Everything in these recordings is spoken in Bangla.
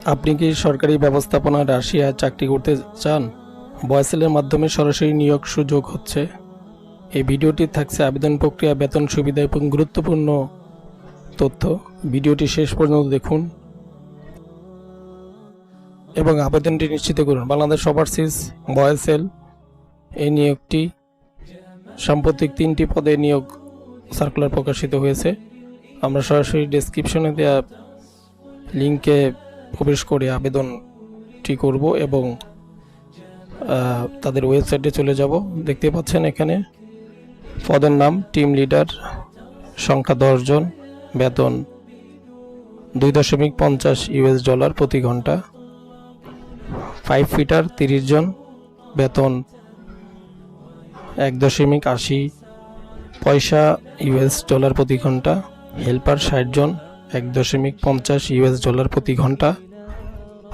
আপনি কি সরকারি ব্যবস্থাপনা রাশিয়ায় চাকরি করতে চান? বয়সেলের মাধ্যমে সরাসরি নিয়োগ সুযোগ হচ্ছে। এই ভিডিওটি থাকছে আবেদন প্রক্রিয়া, বেতন সুবিধা এবং গুরুত্বপূর্ণ তথ্য। ভিডিওটি শেষ পর্যন্ত দেখুন এবং আবেদনটি নিশ্চিত করুন। বাংলাদেশ ওভারসিজ বয়সেল এই নিয়োগটি সাম্প্রতিক তিনটি পদে নিয়োগ সার্কুলার প্রকাশিত হয়েছে। আমরা সরাসরি ডেসক্রিপশনে দেওয়া লিঙ্কে প্রবেশ করে আবেদনটি করব এবং তাদের ওয়েবসাইটে চলে যাব। দেখতে পাচ্ছেন এখানে পদের নাম, টিম লিডার, সংখ্যা দশজন বেতন দুই দশমিক পঞ্চাশ ইউএস ডলার প্রতি ঘণ্টা, ফাইভ ফিটার তিরিশ জন, বেতন এক দশমিক আশি পয়সা ইউএস ডলার প্রতি ঘণ্টা, হেল্পার ষাট জন এক দশমিক পঞ্চাশ ইউএস ডলার প্রতি ঘণ্টা।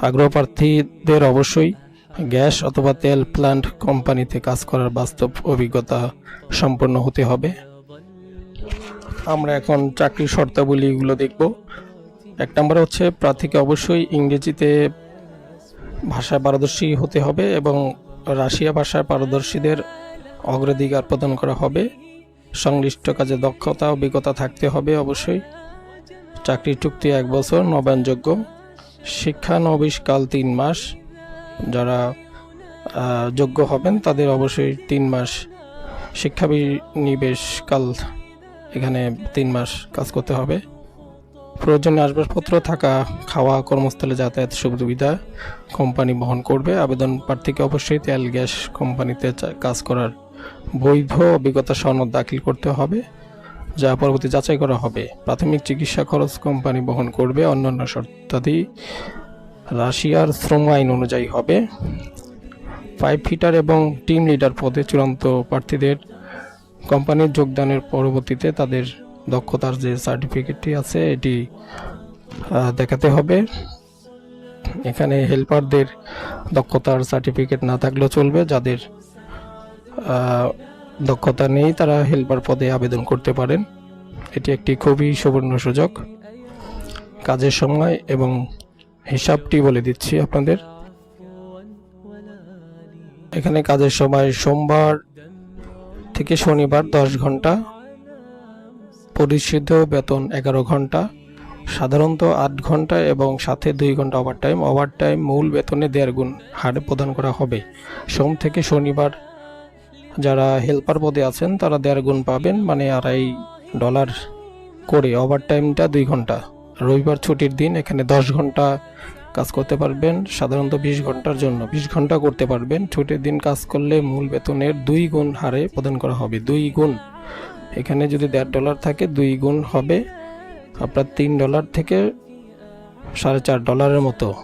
আগ্রহ প্রার্থীদের অবশ্যই গ্যাস অথবা তেল প্ল্যান্ট কোম্পানিতে কাজ করার বাস্তব অভিজ্ঞতা সম্পন্ন হতে হবে। আমরা এখন চাকরির শর্তাবলীগুলো দেখব। এক নম্বর হচ্ছে, প্রার্থীকে অবশ্যই ইংরেজিতে ভাষায় পারদর্শী হতে হবে এবং রাশিয়া ভাষায় পারদর্শীদের অগ্রাধিকার প্রদান করা হবে। সংশ্লিষ্ট কাজে দক্ষতা অভিজ্ঞতা থাকতে হবে অবশ্যই। চাকরির চুক্তি এক বছর নবায়নযোগ্য। শিক্ষানবিশকাল তিন মাস। যারা যোগ্য হবেন তাদের অবশ্যই তিন মাস শিক্ষাবিনিবেশকাল এখানে তিন মাস কাজ করতে হবে। প্রয়োজনীয় আসবাবপত্র থাকা, খাওয়া, কর্মস্থলে যাতায়াত, সুবিধা, কোম্পানি বহন করবে। আবেদন প্রার্থীকে অবশ্যই তেল, গ্যাস কোম্পানিতে কাজ করার বৈধ অভিজ্ঞতা সনদ দাখিল করতে হবে। যা পরবর্তী যাচাই করা হবে। প্রাথমিক চিকিৎসা খরচ কোম্পানি বহন করবে। অন্যান্য শর্তাদি রাশিয়ার শ্রম আইন অনুযায়ী হবে। ফাইভ ফিটার এবং টিম লিডার পদে চূড়ান্ত প্রার্থীদের কোম্পানির যোগদানের পরবর্তীতে তাদের দক্ষতার যে সার্টিফিকেটটি আছে, এটি দেখাতে হবে। এখানে হেল্পারদের দক্ষতার সার্টিফিকেট না থাকলেও চলবে, যাদের দক্ষতা নেই, তারা হেল্পার পদে আবেদন করতে পারেন। এটি একটি খুবই সুবর্ণ সুযোগ। কাজের সময় এবং হিসাবটি বলে দিচ্ছি আপনাদের। এখানে কাজের সময় সোমবার থেকে শনিবার দশ ঘণ্টা পরিশোধিত বেতন এগারো ঘণ্টা, সাধারণত আট ঘণ্টা এবং সাথে দুই ঘণ্টা ওভারটাইম ওভারটাইম মূল বেতনে দেড় গুণ হারে প্রদান করা হবে। সোম থেকে শনিবার যারা হেল্পার পদে আছেন, তারা দেড় গুণ পাবেন মানে আড়াই ডলার করে ওভার টাইমটা দুই ঘণ্টা। রবিবার ছুটির দিন, এখানে দশ ঘণ্টা কাজ করতে পারবেন, সাধারণত বিশ ঘণ্টার জন্য। বিশ ঘণ্টা করতে পারবেন, ছুটির দিন কাজ করলে মূল বেতনের দুই গুণ হারে প্রদান করা হবে, দুই গুণ। এখানে যদি দেড় ডলার থাকে, দুই গুণ হবে আপনার তিন ডলার থেকে সাড়ে চার ডলারের মতো।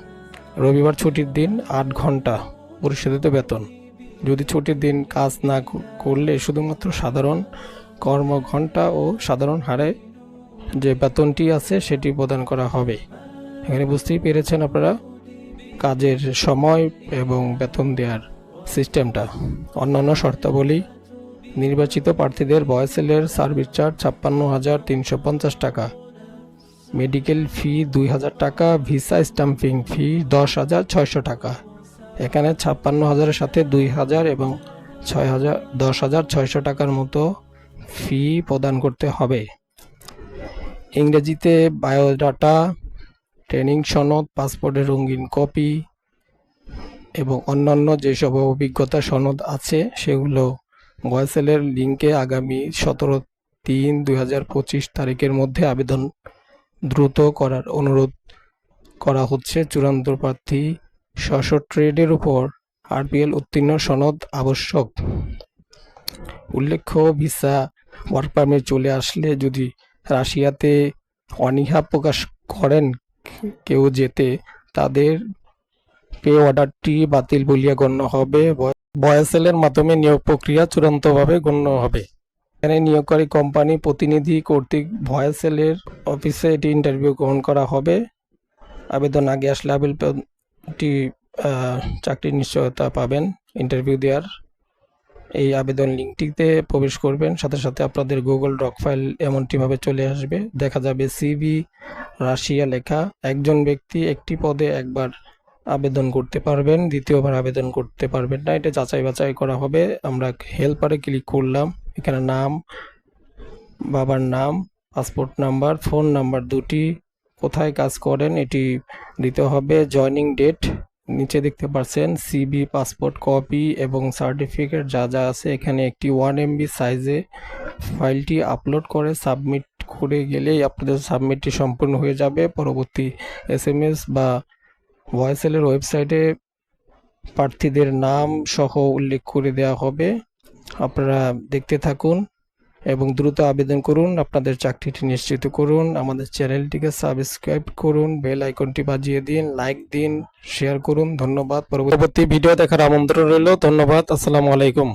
রবিবার ছুটির দিন আট ঘণ্টা পরিশোধিত বেতন। যদি ছুটির দিন কাজ না করলে শুধুমাত্র সাধারণ কর্মঘণ্টা ও সাধারণ হারে যে বেতনটি আছে সেটি প্রদান করা হবে। এখানে বুঝতেই পেরেছেন আপনারা কাজের সময় এবং বেতন দেওয়ার সিস্টেমটা। অন্যান্য শর্তাবলী, নির্বাচিত প্রার্থীদের বয়সেলের সার্ভিস চার্জ ছাপ্পান্ন হাজার তিনশো পঞ্চাশ টাকা। মেডিকেল ফি দুই হাজার টাকা, ভিসা স্টাম্পিং ফি দশ হাজার ছয়শো টাকা। এখানে ছাপ্পান্ন হাজারের সাথে দুই হাজার এবং ছয় হাজার দশ হাজার ছয়শো টাকার মতো ফি প্রদান করতে হবে। ইংরেজিতে বায়োডাটা ট্রেনিং সনদ পাসপোর্টের রঙিন কপি এবং অন্যান্য যেসব অভিজ্ঞতা সনদ আছে, সেগুলো বয়সেলের লিঙ্কে আগামী সতেরো তিন দুই তারিখের মধ্যে আবেদন দ্রুত করার অনুরোধ করা হচ্ছে। চূড়ান্ত প্রার্থী স্ব ট্রেডের উপর আরপিএল উত্তীর্ণ সনদ আবশ্যক। উল্লেখ্য, ভিসা ওয়ার্ক পারমিট চলে আসলে যদি রাশিয়াতে অনীহা প্রকাশ করেন কেউ যেতে তাদের পে অর্ডারটি বাতিল বলিয়া গণ্য হবে। বয়সেলের মাধ্যমে নিয়োগ প্রক্রিয়া চূড়ান্তভাবে গণ্য হবে। এখানে নিয়োগকারী কোম্পানি প্রতিনিধি কর্তৃক ভয়েসেলের অফিসে এটি ইন্টারভিউ গ্রহণ করা হবে। আবেদন আগে আসলে আবেদনটি আহ, চাকরির নিশ্চয়তা পাবেন ইন্টারভিউ দেওয়ার। এই আবেদন লিঙ্কটিতে প্রবেশ করবেন। সাথে সাথে আপনাদের গুগল ডক ফাইল এমনটিভাবে চলে আসবে। দেখা যাবে সিবি রাশিয়া লেখা। একজন ব্যক্তি একটি পদে একবার আবেদন করতে পারবেন দ্বিতীয়বার আবেদন করতে পারবেন না। এটা যাচাই বাছাই করা হবে। আমরা হেল্পারে ক্লিক করলাম। এখানে নাম বাবার নাম পাসপোর্ট নাম্বার ফোন নাম্বার দুটি কোথায় কাজ করেন, এটি দিতে হবে জয়নিং ডেট। নিচে দেখতে পাচ্ছেন সিবি, পাসপোর্ট, কপি এবং সার্টিফিকেট যা যা আছে। এখানে একটি ওয়ান এমবি সাইজে ফাইলটি আপলোড করে, সাবমিট করে গেলেই আপনাদের সাবমিটটি সম্পূর্ণ হয়ে যাবে। পরবর্তী এস এম এস বা ভয়েসেলের ওয়েবসাইটে প্রার্থীদের নাম সহ উল্লেখ করে দেওয়া হবে। আপনারা দেখতে থাকুন। এবং দ্রুত আবেদন করুন, আপনাদের চাকরিটি নিশ্চিত করুন, আমাদের চ্যানেলটিকে সাবস্ক্রাইব করুন, বেল আইকনটি বাজিয়ে দিন, লাইক দিন, শেয়ার করুন, ধন্যবাদ। পরবর্তী ভিডিও দেখার আমন্ত্রণ রইল, ধন্যবাদ, আসসালামু আলাইকুম।